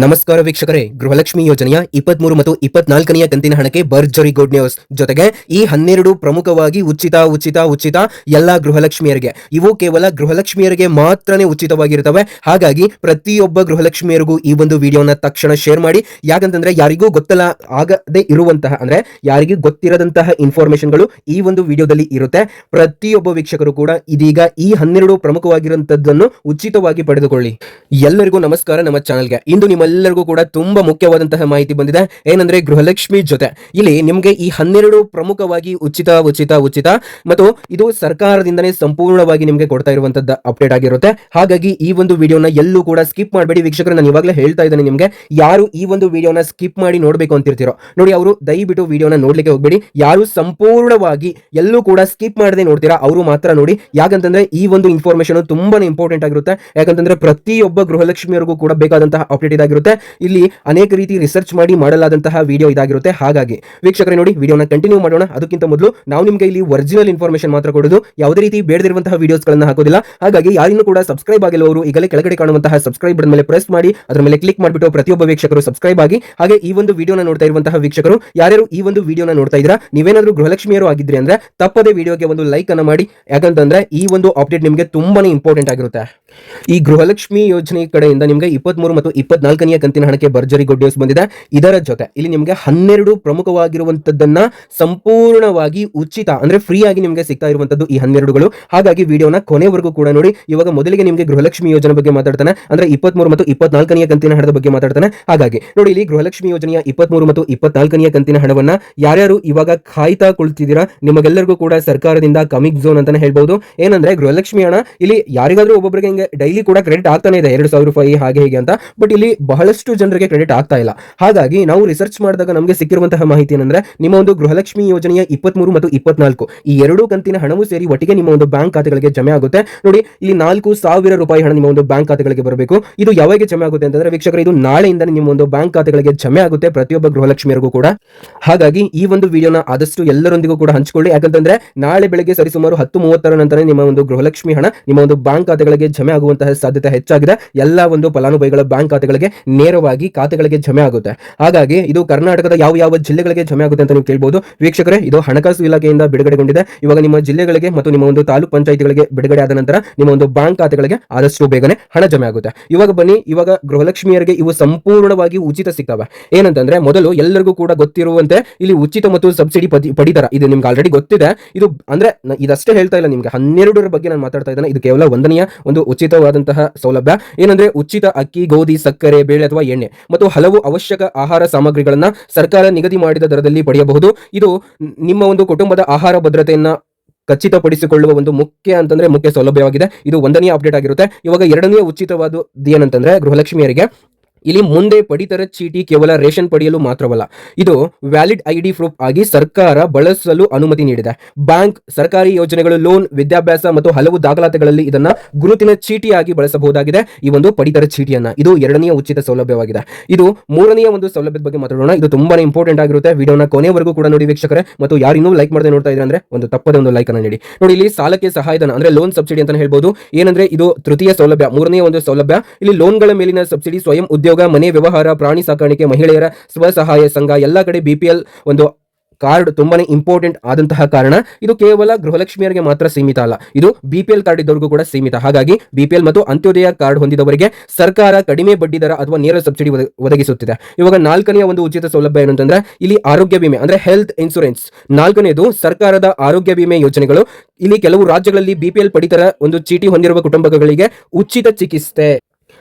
ನಮಸ್ಕಾರ ವೀಕ್ಷಕರೇ, ಗೃಹಲಕ್ಷ್ಮಿ ಯೋಜನೆಯ ಇಪ್ಪತ್ಮೂರು ಮತ್ತು ಇಪ್ಪತ್ನಾಲ್ಕನೆಯ ಕಂತಿನ ಹಣಕ್ಕೆ ಭರ್ಜರಿ ಗುಡ್ ನ್ಯೂಸ್. ಜೊತೆಗೆ ಈ ಹನ್ನೆರಡು ಪ್ರಮುಖವಾಗಿ ಉಚಿತ ಉಚಿತ ಉಚಿತ ಎಲ್ಲಾ ಗೃಹಲಕ್ಷ್ಮಿಯರಿಗೆ, ಇವು ಕೇವಲ ಗೃಹಲಕ್ಷ್ಮಿಯರಿಗೆ ಮಾತ್ರನೇ ಉಚಿತವಾಗಿರುತ್ತವೆ. ಹಾಗಾಗಿ ಪ್ರತಿಯೊಬ್ಬ ಗೃಹಲಕ್ಷ್ಮಿಯರಿಗೂ ಈ ಒಂದು ವಿಡಿಯೋನ ತಕ್ಷಣ ಶೇರ್ ಮಾಡಿ. ಯಾಕಂತಂದ್ರೆ ಯಾರಿಗೂ ಗೊತ್ತಲ್ಲ ಆಗದೆ ಇರುವಂತಹ, ಅಂದ್ರೆ ಯಾರಿಗೂ ಗೊತ್ತಿರದಂತಹ ಇನ್ಫಾರ್ಮೇಶನ್ಗಳು ಈ ಒಂದು ವಿಡಿಯೋದಲ್ಲಿ ಇರುತ್ತೆ. ಪ್ರತಿಯೊಬ್ಬ ವೀಕ್ಷಕರು ಕೂಡ ಇದೀಗ ಈ ಹನ್ನೆರಡು ಪ್ರಮುಖವಾಗಿರುವಂತದ್ದನ್ನು ಉಚಿತವಾಗಿ ಪಡೆದುಕೊಳ್ಳಿ. ಎಲ್ಲರಿಗೂ ನಮಸ್ಕಾರ ನಮ್ಮ ಚಾನಲ್ಗೆ. ಇಂದು ನಿಮ್ಮೆಲ್ಲರಿಗೂ ಕೂಡ ತುಂಬಾ ಮುಖ್ಯವಾದಂತಹ ಮಾಹಿತಿ ಬಂದಿದೆ. ಏನಂದ್ರೆ ಗೃಹಲಕ್ಷ್ಮಿ ಜೊತೆ. ಇಲ್ಲಿ ನಿಮಗೆ ಈ ಹನ್ನೆರಡು ಪ್ರಮುಖವಾಗಿ ಉಚಿತ ಉಚಿತ ಉಚಿತ ಮತ್ತು ಇದು ಸರ್ಕಾರದಿಂದನೇ ಸಂಪೂರ್ಣವಾಗಿ ನಿಮಗೆ ಕೊಡ್ತಾ ಇರುವಂತದ್ದು ಅಪ್ಡೇಟ್ ಆಗಿರುತ್ತೆ. ಹಾಗಾಗಿ ಈ ಒಂದು ವಿಡಿಯೋನ ಎಲ್ಲೂ ಕೂಡ ಸ್ಕಿಪ್ ಮಾಡಬೇಡಿ. ವೀಕ್ಷಕರು, ನಾನು ಇವಾಗಲೇ ಹೇಳ್ತಾ ಇದ್ದೇನೆ ನಿಮಗೆ. ಯಾರು ಈ ಒಂದು ವಿಡಿಯೋನ ಸ್ಕಿಪ್ ಮಾಡಿ ನೋಡಬೇಕು ಅಂತಿರ್ತೀರೋ, ನೋಡಿ ಅವರು ದಯವಿಟ್ಟು ವಿಡಿಯೋನ ನೋಡ್ಲಿಕ್ಕೆ ಹೋಗ್ಬೇಡಿ. ಯಾರು ಸಂಪೂರ್ಣವಾಗಿ ಎಲ್ಲೂ ಕೂಡ ಸ್ಕಿಪ್ ಮಾಡದೆ ನೋಡ್ತೀರಾ, ಅವರು ಮಾತ್ರ ನೋಡಿ. ಯಾಕಂತಂದ್ರೆ ಈ ಒಂದು ಇನ್ಫಾರ್ಮೇಶನ್ ತುಂಬಾ ಇಂಪಾರ್ಟೆಂಟ್ ಆಗಿರುತ್ತೆ. ಯಾಕಂತಂದ್ರೆ ಪ್ರತಿಯೊಬ್ಬ ಗೃಹಲಕ್ಷ್ಮಿಯರಿಗೂ ಕೂಡ ಬೇಕಾದಂತಹ ಅಪ್ಡೇಟ್ ಇದಾಗಿರುತ್ತೆ. ಇಲ್ಲಿ ಅನೇಕ ರೀತಿ ರಿಸರ್ಚ್ ಮಾಡಿ ಮಾಡಲಾದಂತಹ ವಿಡಿಯೋ ಇದಾಗಿರುತ್ತೆ. ಹಾಗಾಗಿ ವೀಕ್ಷಕರೇ ನೋಡಿ ವಿಡಿಯೋನ ಕಂಟಿನ್ಯೂ ಮಾಡೋಣ. ಅದಕ್ಕಿಂತ ಮೊದಲು ನಾವು ನಿಮಗೆ ಇಲ್ಲಿ ಒರಿಜಿನಲ್ ಇನ್ಫಾರ್ಮೇಶನ್ ಮಾತ್ರ ಕೊಡೋದು. ಯಾವುದೇ ರೀತಿ ಬೇಡದಿರುವಂತಹ ವಿಡಿಯೋಸ್ಗಳನ್ನು ಹಾಕೋದಿಲ್ಲ. ಹಾಗಾಗಿ ಯಾರಿನ್ನೂ ಕೂಡ ಸಬ್ಸ್ಕ್ರೈಬ್ ಆಗಿಲ್ಲವರು ಈಗಲೇ ಕೆಳಗಡೆ ಕಾಣುವಂತಹ ಸಬ್ಸ್ಕ್ರೈಬ್ ಬಟನ್ ಮೇಲೆ ಪ್ರೆಸ್ ಮಾಡಿ, ಅದರ ಮೇಲೆ ಕ್ಲಿಕ್ ಮಾಡಿಬಿಟ್ಟು ಪ್ರತಿಯೊಬ್ಬ ವೀಕ್ಷಕರು ಸಬ್ಸ್ಕ್ರೈಬ್ ಆಗಿ, ಹಾಗೆ ಈ ಒಂದು ವಿಡಿಯೋನ ನೋಡ್ತಾ ಇರುವಂತಹ ವೀಕ್ಷಕರು, ಯಾರ್ಯಾರು ಈ ಒಂದು ವಿಡಿಯೋನ ನೋಡ್ತಾ ಇದ್ರ ನೀವೇನಾದ್ರೂ ಗೃಹಲಕ್ಷ್ಮಿಯರು ಆಗಿದ್ರಿ ಅಂದ್ರೆ ತಪ್ಪದೇ ವಿಡಿಯೋಗೆ ಒಂದು ಲೈಕ್ ಅನ್ನು ಮಾಡಿ. ಯಾಕಂತಂದ್ರೆ ಈ ಒಂದು ಅಪ್ಡೇಟ್ ನಿಮಗೆ ತುಂಬಾನೇ ಇಂಪಾರ್ಟೆಂಟ್ ಆಗಿರುತ್ತೆ. ಈ ಗೃಹಲಕ್ಷ್ಮಿ ಯೋಜನೆ ಕಡೆಯಿಂದ ನಿಮಗೆ ಇಪ್ಪತ್ಮೂರು ಮತ್ತು ಇಪ್ಪತ್ನಾಲ್ಕನೆಯ ಕಂತಿನ ಹಣಕ್ಕೆ ಭರ್ಜರಿ ಗುಡ್ ನ್ಯೂಸ್ ಬಂದಿದೆ. ಇದರ ಜೊತೆ ಇಲ್ಲಿ ನಿಮಗೆ ಹನ್ನೆರಡು ಪ್ರಮುಖವಾಗಿರುವಂತದ್ದನ್ನ ಸಂಪೂರ್ಣವಾಗಿ ಉಚಿತ ಅಂದ್ರೆ ಫ್ರೀ ಆಗಿ ನಿಮಗೆ ಸಿಗ್ತಾ ಇರುವಂತದ್ದು ಈ ಹನ್ನೆರಡುಗಳು. ಹಾಗಾಗಿ ವಿಡಿಯೋನ ಕೊನೆವರೆಗೂ ಕೂಡ ನೋಡಿ. ಇವಾಗ ಮೊದಲಿಗೆ ನಿಮಗೆ ಗೃಹಲಕ್ಷ್ಮಿ ಯೋಜನೆ ಬಗ್ಗೆ ಮಾತಾಡ್ತಾನೆ. ಅಂದ್ರೆ ಇಪ್ಪತ್ಮೂರು ಮತ್ತು ಇಪ್ಪತ್ನಾಲ್ಕನೆಯ ಕಂತಿನ ಹಣದ ಬಗ್ಗೆ ಮಾತಾಡ್ತಾನೆ. ಹಾಗಾಗಿ ನೋಡಿ ಇಲ್ಲಿ ಗೃಹಲಕ್ಷ್ಮಿ ಯೋಜನೆಯ ಇಪ್ಪತ್ಮೂರು ಮತ್ತು ಇಪ್ಪತ್ನಾಲ್ಕನೆಯ ಕಂತಿನ ಹಣವನ್ನ ಯಾರ್ಯಾರು ಇವಾಗ ಕಾಯ್ತಾ ಕುಳಿತಿದ್ದೀರಾ ನಿಮಗೆಲ್ಲರಿಗೂ ಕೂಡ ಸರ್ಕಾರದಿಂದ ಕಮಿಕ್ ಝೋನ್ ಅಂತಾನೆ ಹೇಳ್ಬಹುದು ಏನಂದ್ರೆ ಗೃಹಲಕ್ಷ್ಮಿ ಹಣ ಇಲ್ಲಿ ಯಾರಿಗಾದ್ರೂ ಒಬ್ಬೊಬ್ಬರಿಗೆ ಹಿಂಗೆ ಡೈಲಿ ಕೂಡ ಕ್ರೆಡಿಟ್ ಆಗ್ತಾನೆ ಇದೆ. ಎರಡು ಸಾವಿರ ರೂಪಾಯಿ ಹಾಗೆ ಹೀಗೆ ಅಂತ. ಬಟ್ ಇಲ್ಲಿ ಬಹಳಷ್ಟು ಜನರಿಗೆ ಕ್ರೆಡಿಟ್ ಆಗ್ತಾ ಇಲ್ಲ. ಹಾಗಾಗಿ ನಾವು ರಿಸರ್ಚ್ ಮಾಡಿದಾಗ ನಮಗೆ ಸಿಕ್ಕಿರುವಂತಹ ಮಾಹಿತಿ ಏನಂದ್ರೆ, ನಿಮ್ಮ ಒಂದು ಗೃಹಲಕ್ಷ್ಮಿ ಯೋಜನೆಯ ಇಪ್ಪತ್ಮೂರು ಮತ್ತು ಇಪ್ಪತ್ನಾಲ್ಕು, ಈ ಎರಡು ಕಂತಿನ ಹಣವು ಸೇರಿ ಒಟ್ಟಿಗೆ ನಿಮ್ಮ ಒಂದು ಬ್ಯಾಂಕ್ ಖಾತೆಗಳಿಗೆ ಜಮೆ ಆಗುತ್ತೆ. ನೋಡಿ, ಇಲ್ಲಿ ನಾಲ್ಕು ಸಾವಿರ ರೂಪಾಯಿ ಹಣ ನಿಮ್ಮ ಒಂದು ಬ್ಯಾಂಕ್ ಖಾತೆಗಳಿಗೆ ಬರಬೇಕು. ಇದು ಯಾವಾಗ ಜಮೆ ಆಗುತ್ತೆ ಅಂತಂದ್ರೆ, ವೀಕ್ಷಕರು, ಇದು ನಾಳೆಯಿಂದ ನಿಮ್ಮ ಒಂದು ಬ್ಯಾಂಕ್ ಖಾತೆಗಳಿಗೆ ಜಮೆ ಆಗುತ್ತೆ ಪ್ರತಿಯೊಬ್ಬ ಗೃಹಲಕ್ಷ್ಮಿಯರಿಗೂ ಕೂಡ. ಹಾಗಾಗಿ ಈ ಒಂದು ವಿಡಿಯೋನ ಆದಷ್ಟು ಎಲ್ಲರೊಂದಿಗೂ ಕೂಡ ಹಂಚಿಕೊಳ್ಳಿ. ಯಾಕಂತಂದ್ರೆ, ನಾಳೆ ಬೆಳಗ್ಗೆ ಸರಿಸುಮಾರು ಹತ್ತು ಮೂವತ್ತರ ನಂತರ ನಿಮ್ಮ ಒಂದು ಗೃಹಲಕ್ಷ್ಮಿ ಹಣ ನಿಮ್ಮ ಒಂದು ಬ್ಯಾಂಕ್ ಖಾತೆಗಳಿಗೆ ಜಮೆ ಆಗುವಂತಹ ಸಾಧ್ಯತೆ ಹೆಚ್ಚಾಗಿದೆ. ಎಲ್ಲ ಒಂದು ಫಲಾನುಭವಿಗಳ ಬ್ಯಾಂಕ್ ಖಾತೆಗಳಿಗೆ ನೇರವಾಗಿ ಖಾತೆಗಳಿಗೆ ಜಮೆ ಆಗುತ್ತೆ. ಹಾಗಾಗಿ ಇದು ಕರ್ನಾಟಕದ ಯಾವ ಯಾವ ಜಿಲ್ಲೆಗಳಿಗೆ ಜಮೆ ಆಗುತ್ತೆ ಅಂತ ನೀವು ಕೇಳಬಹುದು ವೀಕ್ಷಕರೇ, ಇದು ಹಣಕಾಸು ಇಲಾಖೆಯಿಂದ ಬಿಡುಗಡೆಗೊಂಡಿದೆ. ಇವಾಗ ನಿಮ್ಮ ಜಿಲ್ಲೆಗಳಿಗೆ ಮತ್ತು ನಿಮ್ಮ ಒಂದು ತಾಲೂಕು ಪಂಚಾಯಿತಿಗಳಿಗೆ ಬಿಡುಗಡೆ ಆದ ನಂತರ ನಿಮ್ಮ ಒಂದು ಬ್ಯಾಂಕ್ ಖಾತೆಗಳಿಗೆ ಆದಷ್ಟು ಬೇಗನೆ ಹಣ ಜಮೆ ಆಗುತ್ತೆ. ಇವಾಗ ಬನ್ನಿ, ಇವಾಗ ಗೃಹಲಕ್ಷ್ಮಿಯರಿಗೆ ಇವು ಸಂಪೂರ್ಣವಾಗಿ ಉಚಿತ ಸಿಗ್ತವೆ. ಏನಂತಂದ್ರೆ, ಮೊದಲು ಎಲ್ಲರಿಗೂ ಕೂಡ ಗೊತ್ತಿರುವಂತೆ ಇಲ್ಲಿ ಉಚಿತ ಮತ್ತು ಸಬ್ಸಿಡಿ ಪಡಿತಾರ, ಇದು ನಿಮ್ಗೆ ಆಲ್ರೆಡಿ ಗೊತ್ತಿದೆ. ಇದು ಅಂದ್ರೆ ಇದಷ್ಟೇ ಹೇಳ್ತಾ ಇಲ್ಲ ನಿಮ್ಗೆ. ಹನ್ನೆರಡರ ಬಗ್ಗೆ ನಾನು ಮಾತಾಡ್ತಾ ಇದ್ದೇನೆ. ಇದು ಕೇವಲ ಒಂದನೆಯ ಒಂದು ಉಚಿತವಾದಂತಹ ಸೌಲಭ್ಯ. ಏನಂದ್ರೆ, ಉಚಿತ ಅಕ್ಕಿ, ಗೋಧಿ, ಸಕ್ಕರೆ ಬೇಳೆ ಅಥವಾ ಎಣ್ಣೆ ಮತ್ತು ಹಲವು ಅವಶ್ಯಕ ಆಹಾರ ಸಾಮಗ್ರಿಗಳನ್ನ ಸರ್ಕಾರ ನಿಗದಿ ಮಾಡಿದ ದರದಲ್ಲಿ ಪಡೆಯಬಹುದು. ಇದು ನಿಮ್ಮ ಒಂದು ಕುಟುಂಬದ ಆಹಾರ ಭದ್ರತೆಯನ್ನು ಖಚಿತಪಡಿಸಿಕೊಳ್ಳುವ ಒಂದು ಮುಖ್ಯ ಅಂತಂದ್ರೆ ಮುಖ್ಯ ಸೌಲಭ್ಯವಾಗಿದೆ. ಇದು ಒಂದನೇ ಅಪ್ಡೇಟ್ ಆಗಿರುತ್ತೆ. ಇವಾಗ ಎರಡನೇ ಉಚಿತವಾದ ಏನಂತಂದ್ರೆ ಗೃಹಲಕ್ಷ್ಮಿಯರಿಗೆ ಇಲ್ಲಿ ಮುಂದೆ ಪಡಿತರ ಚೀಟಿ ಕೇವಲ ರೇಷನ್ ಪಡೆಯಲು ಮಾತ್ರವಲ್ಲ, ಇದು ವ್ಯಾಲಿಡ್ ಐಡಿ ಪ್ರೂಫ್ ಆಗಿ ಸರ್ಕಾರ ಬಳಸಲು ಅನುಮತಿ ನೀಡಿದೆ. ಬ್ಯಾಂಕ್, ಸರ್ಕಾರಿ ಯೋಜನೆಗಳು, ಲೋನ್, ವಿದ್ಯಾಭ್ಯಾಸ ಮತ್ತು ಹಲವು ದಾಖಲಾತಿಗಳಲ್ಲಿ ಇದನ್ನ ಗುರುತಿನ ಚೀಟಿಯಾಗಿ ಬಳಸಬಹುದಾಗಿದೆ. ಈ ಒಂದು ಪಡಿತರ ಚೀಟಿಯನ್ನ ಇದು ಎರಡನೇ ಉಚಿತ ಸೌಲಭ್ಯವಾಗಿದೆ. ಇದು ಮೂರನೆಯ ಒಂದು ಸೌಲಭ್ಯದ ಬಗ್ಗೆ ಮಾತಾಡೋಣ. ಇದು ತುಂಬಾನೇ ಇಂಪಾರ್ಟೆಂಟ್ ಆಗಿರುತ್ತೆ. ವಿಡಿಯೋನ ಕೊನೆವರೆಗೂ ಕೂಡ ನೋಡಿ ವೀಕ್ಷಕರೇ. ಮತ್ತು ಯಾರು ಲೈಕ್ ಮಾಡದೆ ನೋಡ್ತಾ ಇದ್ರೆ ಅಂದ್ರೆ ಒಂದು ತಪ್ಪದ ಒಂದು ಲೈಕ್ ಅನ್ನ ನೀಡಿ. ನೋಡಿ, ಇಲ್ಲಿ ಸಾಲಕ್ಕೆ ಸಹಾಯಧನ ಅಂದ್ರೆ ಲೋನ್ ಸಬ್ಸಿಡಿ ಅಂತ ಹೇಳ್ಬೋದು. ಏನಂದ್ರೆ ಇದು ತೃತೀಯ ಸೌಲಭ್ಯ, ಮೂರನೆಯ ಒಂದು ಸೌಲಭ್ಯ. ಇಲ್ಲಿ ಲೋನ್ಗಳ ಮೇಲಿನ ಸಬ್ಸಿಡಿ ಸ್ವಯಂ ಉದ್ಯೋಗ ಮನೆ ವ್ಯವಹಾರ, ಪ್ರಾಣಿ ಸಾಕಾಣಿಕೆ, ಮಹಿಳೆಯರ ಸ್ವಸಹಾಯ ಸಂಘ, ಎಲ್ಲ ಕಡೆ ಬಿಪಿಎಲ್ ಒಂದು ಕಾರ್ಡ್ ತುಂಬಾನೇ ಇಂಪಾರ್ಟೆಂಟ್ ಆದಂತಹ ಕಾರಣ. ಇದು ಕೇವಲ ಗೃಹಲಕ್ಷ್ಮಿಯರಿಗೆ ಮಾತ್ರ ಸೀಮಿತ ಅಲ್ಲ, ಇದು ಬಿಪಿಎಲ್ ಕಾರ್ಡ್ ಇದ್ದವರಿಗೂ ಕೂಡ ಸೀಮಿತ. ಹಾಗಾಗಿ ಬಿಪಿಎಲ್ ಮತ್ತು ಅಂತ್ಯೋದಯ ಕಾರ್ಡ್ ಹೊಂದಿದವರಿಗೆ ಸರ್ಕಾರ ಕಡಿಮೆ ಬಡ್ಡಿ ದರ ಅಥವಾ ನೇರ ಸಬ್ಸಿಡಿ ಒದಗಿಸುತ್ತಿದೆ. ಇವಾಗ ನಾಲ್ಕನೆಯ ಒಂದು ಉಚಿತ ಸೌಲಭ್ಯ ಏನಂತಂದ್ರೆ ಇಲ್ಲಿ ಆರೋಗ್ಯ ವಿಮೆ, ಅಂದ್ರೆ ಹೆಲ್ತ್ ಇನ್ಸೂರೆನ್ಸ್ ನಾಲ್ಕನೇದು ಸರ್ಕಾರದ ಆರೋಗ್ಯ ವಿಮೆ ಯೋಜನೆಗಳು. ಇಲ್ಲಿ ಕೆಲವು ರಾಜ್ಯಗಳಲ್ಲಿ ಬಿಪಿಎಲ್ ಪಡಿತರ ಒಂದು ಚೀಟಿ ಹೊಂದಿರುವ ಕುಟುಂಬಗಳಿಗೆ ಉಚಿತ ಚಿಕಿತ್ಸೆ.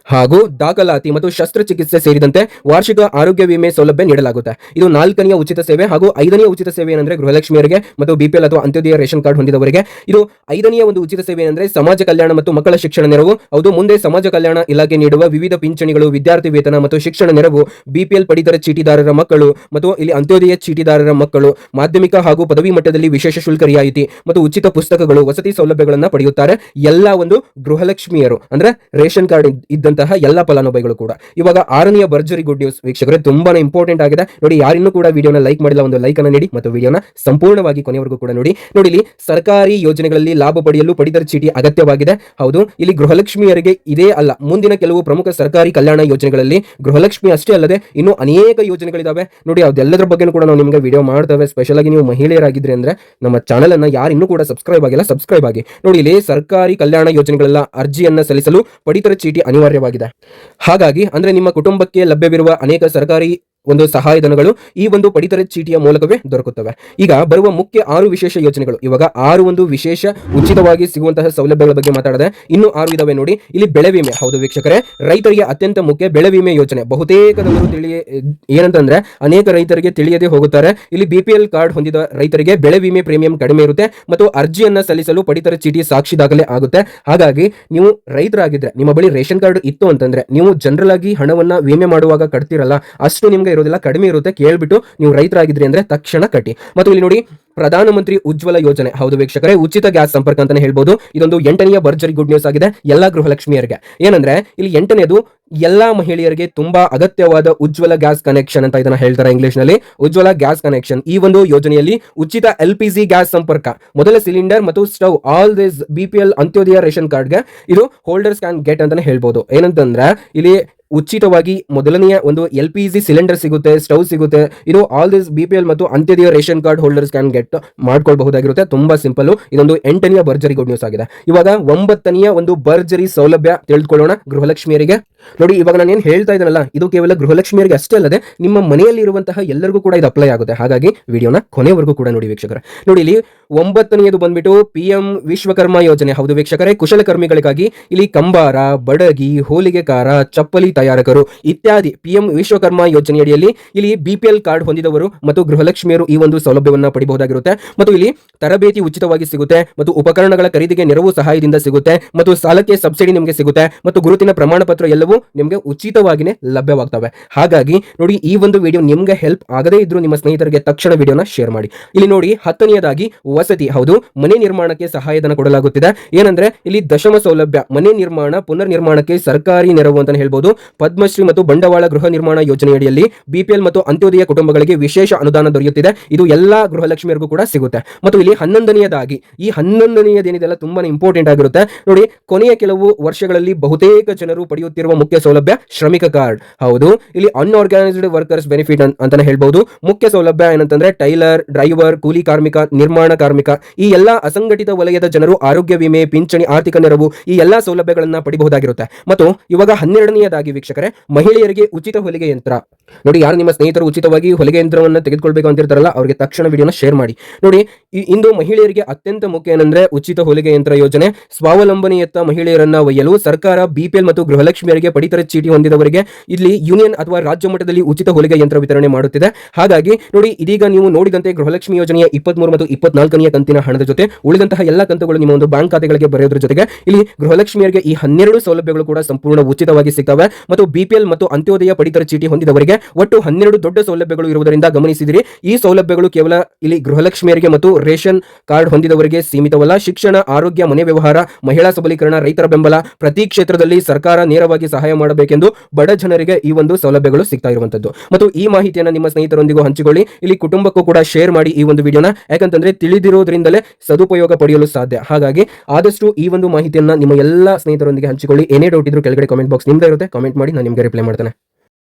ಹಾಗೂ ದಾಖಲಾತಿ ಮತ್ತು ಶಸ್ತ್ರಚಿಕಿತ್ಸೆ ಸೇರಿದಂತೆ ವಾರ್ಷಿಕ ಆರೋಗ್ಯ ವಿಮೆ ಸೌಲಭ್ಯ ನೀಡಲಾಗುತ್ತೆ. ಇದು ನಾಲ್ಕನೆಯ ಉಚಿತ ಸೇವೆ ಹಾಗೂ ಐದನೆಯ ಉಚಿತ ಸೇವೆ ಏನಂದ್ರೆ ಗೃಹಲಕ್ಷ್ಮಿಯರಿಗೆ ಮತ್ತು ಬಿಪಿಎಲ್ ಅಥವಾ ಅಂತ್ಯೋದಯ ರೇಷನ್ ಕಾರ್ಡ್ ಹೊಂದಿದವರಿಗೆ. ಇದು ಐದನೆಯ ಒಂದು ಉಚಿತ ಸೇವೆ ಏನಂದ್ರೆ ಸಮಾಜ ಕಲ್ಯಾಣ ಮತ್ತು ಮಕ್ಕಳ ಶಿಕ್ಷಣ ನೆರವು. ಹೌದು, ಮುಂದೆ ಸಮಾಜ ಕಲ್ಯಾಣ ಇಲಾಖೆ ನೀಡುವ ವಿವಿಧ ಪಿಂಚಣಿಗಳು, ವಿದ್ಯಾರ್ಥಿ ವೇತನ ಮತ್ತು ಶಿಕ್ಷಣ ನೆರವು ಬಿಪಿಎಲ್ ಪಡಿತರ ಚೀಟಿದಾರರ ಮಕ್ಕಳು ಮತ್ತು ಇಲ್ಲಿ ಅಂತ್ಯೋದಯ ಚೀಟಿದಾರರ ಮಕ್ಕಳು, ಮಾಧ್ಯಮಿಕ ಹಾಗೂ ಪದವಿ ಮಟ್ಟದಲ್ಲಿ ವಿಶೇಷ ಶುಲ್ಕ ರಿಯಾಯಿತಿ ಮತ್ತು ಉಚಿತ ಪುಸ್ತಕಗಳು, ವಸತಿ ಸೌಲಭ್ಯಗಳನ್ನು ಪಡೆಯುತ್ತಾರೆ. ಎಲ್ಲ ಒಂದು ಗೃಹಲಕ್ಷ್ಮಿಯರು ಅಂದ್ರೆ ರೇಷನ್ ಕಾರ್ಡ್ ಇದ್ದ ಉಳಿದಂತಹ ಎಲ್ಲ ಫಲಾನುಭವಿಗಳು ಕೂಡ. ಇವಾಗ ಆರನೆಯ ಭರ್ಜರಿ ಗುಡ್ ನ್ಯೂಸ್ ವೀಕ್ಷಕರೇ ತುಂಬಾ ಇಂಪಾರ್ಟೆಂಟ್ ಆಗಿದೆ. ನೋಡಿ, ಯಾರಿನ್ನೂ ಕೂಡ ವಿಡಿಯೋನ ಲೈಕ್ ಮಾಡಿಲ್ಲ, ಒಂದು ಲೈಕ್ ಅನ್ನು ನೀಡಿ ಮತ್ತು ವಿಡಿಯೋನ ಸಂಪೂರ್ಣವಾಗಿ ಕೊನೆವರೆಗೂ ಕೂಡ ನೋಡಿ. ನೋಡಿ ಸರ್ಕಾರಿ ಯೋಜನೆಗಳಲ್ಲಿ ಲಾಭ ಪಡೆಯಲು ಪಡಿತರ ಚೀಟಿ ಅಗತ್ಯವಾಗಿದೆ. ಹೌದು, ಇಲ್ಲಿ ಗೃಹಲಕ್ಷ್ಮಿಯರಿಗೆ ಇದೇ ಅಲ್ಲ, ಮುಂದಿನ ಕೆಲವು ಪ್ರಮುಖ ಸರ್ಕಾರಿ ಕಲ್ಯಾಣ ಯೋಜನೆಗಳಲ್ಲಿ ಗೃಹಲಕ್ಷ್ಮಿ ಅಷ್ಟೇ ಅಲ್ಲದೆ ಇನ್ನು ಅನೇಕ ಯೋಜನೆಗಳಿದಾವೆ. ನೋಡಿ, ಅದೆಲ್ಲದರ ಬಗ್ಗೆ ಕೂಡ ನಾವು ನಿಮಗೆ ವಿಡಿಯೋ ಮಾಡ್ತೇವೆ. ಸ್ಪೆಷಲ್ ಆಗಿ ನೀವು ಮಹಿಳೆಯರಾಗಿದ್ರೆ ಅಂದ್ರೆ ನಮ್ಮ ಚಾನಲ್ ಅನ್ನ ಯಾರು ಇನ್ನೂ ಕೂಡ ಸಬ್ಸ್ಕ್ರೈಬ್ ಆಗಿಲ್ಲ ಸಬ್ಸ್ಕ್ರೈಬ್ ಆಗಿ. ನೋಡಿ, ಇಲ್ಲಿ ಸರ್ಕಾರಿ ಕಲ್ಯಾಣ ಯೋಜನೆಗಳೆಲ್ಲ ಅರ್ಜಿಯನ್ನ ಸಲ್ಲಿಸಲು ಪಡಿತರ ಚೀಟಿ ಅನಿವಾರ್ಯವಾಗಿದೆ. ಹಾಗಾಗಿ ಅಂದ್ರೆ ನಿಮ್ಮ ಕುಟುಂಬಕ್ಕೆ ಲಭ್ಯವಿರುವ ಅನೇಕ ಸರ್ಕಾರಿ ಒಂದು ಸಹಾಯಧನಗಳು ಈ ಒಂದು ಪಡಿತರ ಚೀಟಿಯ ಮೂಲಕವೇ ದೊರಕುತ್ತವೆ. ಈಗ ಬರುವ ಮುಖ್ಯ ಆರು ವಿಶೇಷ ಯೋಜನೆಗಳು. ಇವಾಗ ಆರು ಒಂದು ವಿಶೇಷ ಉಚಿತವಾಗಿ ಸಿಗುವಂತಹ ಸೌಲಭ್ಯಗಳ ಬಗ್ಗೆ ಮಾತಾಡದೆ ಇನ್ನು ಆರು ಇದಾವೆ ನೋಡಿ. ಇಲ್ಲಿ ಬೆಳೆ ವಿಮೆ. ಹೌದು ವೀಕ್ಷಕರೇ, ರೈತರಿಗೆ ಅತ್ಯಂತ ಮುಖ್ಯ ಬೆಳೆ ವಿಮೆ ಯೋಜನೆ. ಬಹುತೇಕದವರು ತಿಳಿಯ, ಏನಂತಂದ್ರೆ ಅನೇಕ ರೈತರಿಗೆ ತಿಳಿಯದೆ ಹೋಗುತ್ತಾರೆ. ಇಲ್ಲಿ ಬಿಪಿಎಲ್ ಕಾರ್ಡ್ ಹೊಂದಿದ ರೈತರಿಗೆ ಬೆಳೆ ವಿಮೆ ಪ್ರೀಮಿಯಂ ಕಡಿಮೆ ಇರುತ್ತೆ ಮತ್ತು ಅರ್ಜಿಯನ್ನ ಸಲ್ಲಿಸಲು ಪಡಿತರ ಚೀಟಿ ಸಾಕ್ಷಿ ದಾಖಲೆ ಆಗುತ್ತೆ. ಹಾಗಾಗಿ ನೀವು ರೈತರಾಗಿದ್ರೆ, ನಿಮ್ಮ ಬಳಿ ರೇಷನ್ ಕಾರ್ಡ್ ಇತ್ತು ಅಂತಂದ್ರೆ ನೀವು ಜನರಲ್ ಆಗಿ ಹಣವನ್ನ ವಿಮೆ ಮಾಡುವಾಗ ಕಟ್ತಿರಲ್ಲ, ಅಷ್ಟು ನಿಮ್ಗೆ ಇರೋದಿಲ್ಲ, ಕಡಿಮೆ ಇರುತ್ತೆ. ಕೇಳ್ಬಿಟ್ಟು ನೀವು ರೈತರಾಗಿದ್ರಿ ಅಂದ್ರೆ ತಕ್ಷಣ ಕಟ್ಟಿ. ಮತ್ತು ಇಲ್ಲಿ ನೋಡಿ ಪ್ರಧಾನಮಂತ್ರಿ ಉಜ್ವಲ ಯೋಜನೆ. ಹೌದು ವೀಕ್ಷಕರೇ, ಉಚಿತ ಗ್ಯಾಸ್ ಸಂಪರ್ಕ ಅಂತಾನೆ ಹೇಳ್ಬೋದು. ಇದೊಂದು ಎಂಟನೆಯ ಭರ್ಜರಿ ಗುಡ್ ನ್ಯೂಸ್ ಆಗಿದೆ. ಎಲ್ಲಾ ಗೃಹಲಕ್ಷ್ಮಿಯರಿಗೆ. ಏನಂದ್ರೆ, ಇಲ್ಲಿ ಎಂಟನೇದು ಎಲ್ಲಾ ಮಹಿಳೆಯರಿಗೆ ತುಂಬಾ ಅಗತ್ಯವಾದ ಉಜ್ವಲ ಗ್ಯಾಸ್ ಕನೆಕ್ಷನ್ ಅಂತ ಇದನ್ನ ಹೇಳ್ತಾರೆ ಇಂಗ್ಲಿಷ್ನಲ್ಲಿ ಉಜ್ವಲ ಗ್ಯಾಸ್ ಕನೆಕ್ಷನ್ ಈ ಒಂದು ಯೋಜನೆಯಲ್ಲಿ ಉಚಿತ ಎಲ್ ಪಿ ಜಿ ಗ್ಯಾಸ್ ಸಂಪರ್ಕ. ಮೊದಲ ಸಿಲಿಂಡರ್ ಮತ್ತು stove all this B P L Antyodaya ration ಕಾರ್ಡ್ಗೆ ಇದು ಹೋಲ್ಡರ್ಸ್ ಕ್ಯಾನ್ ಗೆಟ್ ಅಂತಾನೆ ಹೇಳ್ಬೋದು. ಏನಂತಂದ್ರೆ, ಇಲ್ಲಿ ಉಚಿತವಾಗಿ ಮೊದಲನೆಯ ಒಂದು ಎಲ್ ಪಿ ಜಿ ಸಿಲಿಂಡರ್ ಸಿಗುತ್ತೆ, ಸ್ಟವ್ ಸಿಗುತ್ತೆ. ಇದು all this B P L ಮತ್ತು Antyodaya ration card holders can get ಮಾಡ್ಕೊಳ್ಬಹುದಾಗಿರುತ್ತೆ. ತುಂಬಾ ಸಿಂಪಲ್ ಇದೊಂದು ಎಂಟನೆಯ ಭರ್ಜರಿ ಗುಡ್ ನ್ಯೂಸ್ ಆಗಿದೆ. ಇವಾಗ ಒಂಬತ್ತನೆಯ ಒಂದು ಭರ್ಜರಿ ಸೌಲಭ್ಯ ತಿಳಿದುಕೊಳ್ಳೋಣ ಗೃಹಲಕ್ಷ್ಮಿಯರಿಗೆ. ನೋಡಿ, ಇವಾಗ ನಾನು ಏನು ಹೇಳ್ತಾ ಇದ್ದೀನಲ್ಲ, ಇದು ಕೇವಲ ಗೃಹಲಕ್ಷ್ಮಿಯರಿಗೆ ಅಷ್ಟೇ ಅಲ್ಲದೆ ನಿಮ್ಮ ಮನೆಯಲ್ಲಿ ಇರುವಂತಹ ಎಲ್ಲರಿಗೂ ಕೂಡ ಇದು ಅಪ್ಲೈ ಆಗುತ್ತೆ. ಹಾಗಾಗಿ ವಿಡಿಯೋನ ಕೊನೆವರೆಗೂ ಕೂಡ ನೋಡಿ ವೀಕ್ಷಕರ. ನೋಡಿ, ಇಲ್ಲಿ ಒಂಬತ್ತನೆಯದು ಬಂದ್ಬಿಟ್ಟು ಪಿ ಎಂ ವಿಶ್ವಕರ್ಮ ಯೋಜನೆ. ಹೌದು ವೀಕ್ಷಕರೇ, ಕುಶಲಕರ್ಮಿಗಳಿಗಾಗಿ ಇಲ್ಲಿ ಕಂಬಾರ, ಬಡಗಿ ಹೋಲಿಗೆಕಾರ ಚಪ್ಪಲಿ ತಯಾರಕರು ಇತ್ಯಾದಿ. ಪಿಎಂ ವಿಶ್ವಕರ್ಮ ಯೋಜನೆಯಡಿಯಲ್ಲಿ ಇಲ್ಲಿ ಬಿಪಿಎಲ್ ಕಾರ್ಡ್ ಹೊಂದಿದವರು ಮತ್ತು ಗೃಹಲಕ್ಷ್ಮಿಯರು ಈ ಒಂದು ಸೌಲಭ್ಯವನ್ನ ಪಡೆಯಬಹುದಾಗಿರುತ್ತೆ ಮತ್ತು ಇಲ್ಲಿ ತರಬೇತಿ ಉಚಿತವಾಗಿ ಸಿಗುತ್ತೆ ಮತ್ತು ಉಪಕರಣಗಳ ಖರೀದಿಗೆ ನೆರವು ಸಹಾಯದಿಂದ ಸಿಗುತ್ತೆ ಮತ್ತು ಸಾಲಕ್ಕೆ ಸಬ್ಸಿಡಿ ನಿಮಗೆ ಸಿಗುತ್ತೆ ಮತ್ತು ಗುರುತಿನ ಪ್ರಮಾಣ ಪತ್ರ ಎಲ್ಲವೂ ನಿಮಗೆ ಉಚಿತವಾಗಿನೇ ಲಭ್ಯವಾಗ್ತವೆ. ಹಾಗಾಗಿ ನೋಡಿ ಈ ಒಂದು ವಿಡಿಯೋ ನಿಮಗೆ ಹೆಲ್ಪ್ ಆಗದೇ ಇದ್ರೂ ನಿಮ್ಮ ಸ್ನೇಹಿತರಿಗೆ ತಕ್ಷಣ ವಿಡಿಯೋನ ಶೇರ್ ಮಾಡಿ. ಇಲ್ಲಿ ನೋಡಿ ಹತ್ತನೆಯದಾಗಿ ವಸತಿ. ಹೌದು, ಮನೆ ನಿರ್ಮಾಣಕ್ಕೆ ಸಹಾಯಧನ ಕೊಡಲಾಗುತ್ತಿದೆ. ಏನಂದ್ರೆ ಇಲ್ಲಿ ದಶಮ ಸೌಲಭ್ಯ, ಮನೆ ನಿರ್ಮಾಣ ಪುನರ್ ನಿರ್ಮಾಣಕ್ಕೆ ಸರ್ಕಾರಿ ನೆರವು ಅಂತ ಹೇಳ್ಬೋದು. ಪದ್ಮಶ್ರೀ ಮತ್ತು ಬಂಡವಾಳ ಗೃಹ ನಿರ್ಮಾಣ ಯೋಜನೆಯಡಿಯಲ್ಲಿ ಬಿಪಿಎಲ್ ಮತ್ತು ಅಂತ್ಯೋದಯ ಕುಟುಂಬಗಳಿಗೆ ವಿಶೇಷ ಅನುದಾನ ದೊರೆಯುತ್ತಿದೆ. ಇದು ಎಲ್ಲಾ ಗೃಹಲಕ್ಷ್ಮಿಯರಿಗೂ ಕೂಡ ಸಿಗುತ್ತೆ. ಮತ್ತು ಇಲ್ಲಿ ಹನ್ನೊಂದನೆಯದಾಗಿ, ಈ ಹನ್ನೊಂದನೆಯದೇನಿದೆಲ್ಲ ತುಂಬಾ ಇಂಪಾರ್ಟೆಂಟ್ ಆಗಿರುತ್ತೆ. ನೋಡಿ, ಕೊನೆಯ ಕೆಲವು ವರ್ಷಗಳಲ್ಲಿ ಬಹುತೇಕ ಜನರು ಪಡೆಯುತ್ತಿರುವ ಮುಖ್ಯ ಸೌಲಭ್ಯ ಶ್ರಮಿಕ ಕಾರ್ಡ್. ಹೌದು, ಇಲ್ಲಿ ಅನ್ಆರ್ಗನೈಸ್ಡ್ ವರ್ಕರ್ಸ್ ಬೆನಿಫಿಟ್ ಅಂತಾನೆ ಹೇಳ್ಬಹುದು ಮುಖ್ಯ ಸೌಲಭ್ಯ ಏನಂತಂದ್ರೆ ಟೈಲರ್, ಡ್ರೈವರ್, ಕೂಲಿ ಕಾರ್ಮಿಕ, ನಿರ್ಮಾಣ ಕಾರ್ಮಿಕ. ಈ ಎಲ್ಲಾ ಅಸಂಘಟಿತ ವಲಯದ ಜನರು ಆರೋಗ್ಯ ವಿಮೆ, ಪಿಂಚಣಿ, ಆರ್ಥಿಕ ನೆರವು ಈ ಎಲ್ಲಾ ಸೌಲಭ್ಯಗಳನ್ನ ಪಡಿಬಹುದಾಗಿರುತ್ತೆ. ಮತ್ತು ಇವಾಗ ಹನ್ನೆರಡನೆಯದಾಗಿ ವೀಕ್ಷಕರೇ ಮಹಿಳೆಯರಿಗೆ ಉಚಿತ ಹೊಲಿಗೆ ಯಂತ್ರ. ನೋಡಿ, ಯಾರು ನಿಮ್ಮ ಸ್ನೇಹಿತರು ಉಚಿತವಾಗಿ ಹೊಲಿಗೆ ಯಂತ್ರವನ್ನು ತೆಗೆದುಕೊಳ್ಬೇಕು ಅಂತಿರ್ತಾರಲ್ಲ, ಅವರಿಗೆ ತಕ್ಷಣ ವಿಡಿಯೋನ ಶೇರ್ ಮಾಡಿ. ನೋಡಿ ಇಂದು ಮಹಿಳೆಯರಿಗೆ ಅತ್ಯಂತ ಮುಖ್ಯ ಏನಂದ್ರೆ ಉಚಿತ ಹೊಲಿಗೆ ಯಂತ್ರ ಯೋಜನೆ. ಸ್ವಾವಲಂಬನೆಯತ್ತ ಮಹಿಳೆಯರನ್ನ ಒಯ್ಯಲು ಸರ್ಕಾರ ಬಿಪಿಎಲ್ ಮತ್ತು ಗೃಹಲಕ್ಷ್ಮಿಯರಿಗೆ ಪಡಿತರ ಚೀಟಿ ಹೊಂದಿದವರಿಗೆ ಇಲ್ಲಿ ಯೂನಿಯನ್ ಅಥವಾ ರಾಜ್ಯ ಮಟ್ಟದಲ್ಲಿ ಉಚಿತ ಹೊಲಿಗೆ ಯಂತ್ರ ವಿತರಣೆ ಮಾಡುತ್ತಿದೆ. ಹಾಗಾಗಿ, ನೋಡಿ, ಇದೀಗ ನೀವು ನೋಡಿದಂತೆ ಗೃಹಲಕ್ಷ್ಮಿ ಯೋಜನೆಯ ಇಪ್ಪತ್ಮೂರು ಮತ್ತು ಇಪ್ಪತ್ನಾಲ್ಕನೆಯ ಕಂತಿನ ಹಣದ ಜೊತೆ ಉಳಿದಂತಹ ಎಲ್ಲ ಕಂತುಗಳು ನಿಮ್ಮ ಒಂದು ಬ್ಯಾಂಕ್ ಖಾತೆಗಳಿಗೆ ಬರೆಯೋದ್ರ ಜೊತೆಗೆ ಇಲ್ಲಿ ಗೃಹಲಕ್ಷ್ಮಿಯರಿಗೆ ಈ ಹನ್ನೆರಡು ಸೌಲಭ್ಯಗಳು ಕೂಡ ಸಂಪೂರ್ಣ ಉಚಿತವಾಗಿ ಸಿಗ್ತವೆ. ಮತ್ತು ಬಿಪಿಎಲ್ ಮತ್ತು ಅಂತ್ಯೋದಯ ಪಡಿತರ ಚೀಟಿ ಹೊಂದಿದವರಿಗೆ ಒಟ್ಟು ಹನ್ನೆರಡು ದೊಡ್ಡ ಸೌಲಭ್ಯಗಳು ಇರುವುದರಿಂದ ಗಮನಿಸಿದಿರಿ. ಈ ಸೌಲಭ್ಯಗಳು ಕೇವಲ ಇಲ್ಲಿ ಗೃಹಲಕ್ಷ್ಮಿಯರಿಗೆ ಮತ್ತು ರೇಷನ್ ಕಾರ್ಡ್ ಹೊಂದಿದವರಿಗೆ ಸೀಮಿತವಲ್ಲ. ಶಿಕ್ಷಣ, ಆರೋಗ್ಯ, ಮನೆ ವ್ಯವಹಾರ, ಮಹಿಳಾ ಸಬಲೀಕರಣ, ರೈತರ ಬೆಂಬಲ ಪ್ರತಿ ಕ್ಷೇತ್ರದಲ್ಲಿ ಸರ್ಕಾರ ನೇರವಾಗಿ ಸಹಾಯ ಮಾಡಬೇಕೆಂದು ಬಡ ಜನರಿಗೆ ಈ ಒಂದು ಸೌಲಭ್ಯಗಳು ಸಿಗ್ತಾ ಇರುವಂತದ್ದು ಮತ್ತು ಈ ಮಾಹಿತಿಯನ್ನು ನಿಮ್ಮ ಸ್ನೇಹಿತರೊಂದಿಗೂ ಹಂಚಿಕೊಳ್ಳಿ. ಇಲ್ಲಿ ಕುಟುಂಬಕ್ಕೂ ಕೂಡ ಶೇರ್ ಮಾಡಿ ಈ ಒಂದು ವಿಡಿಯೋನ. ಯಾಕಂತಂದ್ರೆ ತಿಳಿದಿರೋದ್ರಿಂದಲೇ ಸದುಪಯೋಗ ಪಡೆಯಲು ಸಾಧ್ಯ. ಹಾಗಾಗಿ ಆದಷ್ಟು ಈ ಒಂದು ಮಾಹಿತಿಯನ್ನು ನಿಮ್ಮ ಎಲ್ಲ ಸ್ನೇಹಿತರೊಂದಿಗೆ ಹಂಚಿಕೊಳ್ಳಿ. ಏನೇ ಡೌಟ್ ಇದ್ರು ಕೆಳಗಡೆ ಕಾಮೆಂಟ್ ಬಾಕ್ಸ್ ನಿಮ್ದೇ ಇರುತ್ತೆ. ಕಾಮೆಂಟ್ ಮಾಡಿ, ನಾನು ನಿಮಗೆ ರಿಪ್ಲೈ ಮಾಡ್ತೇನೆ.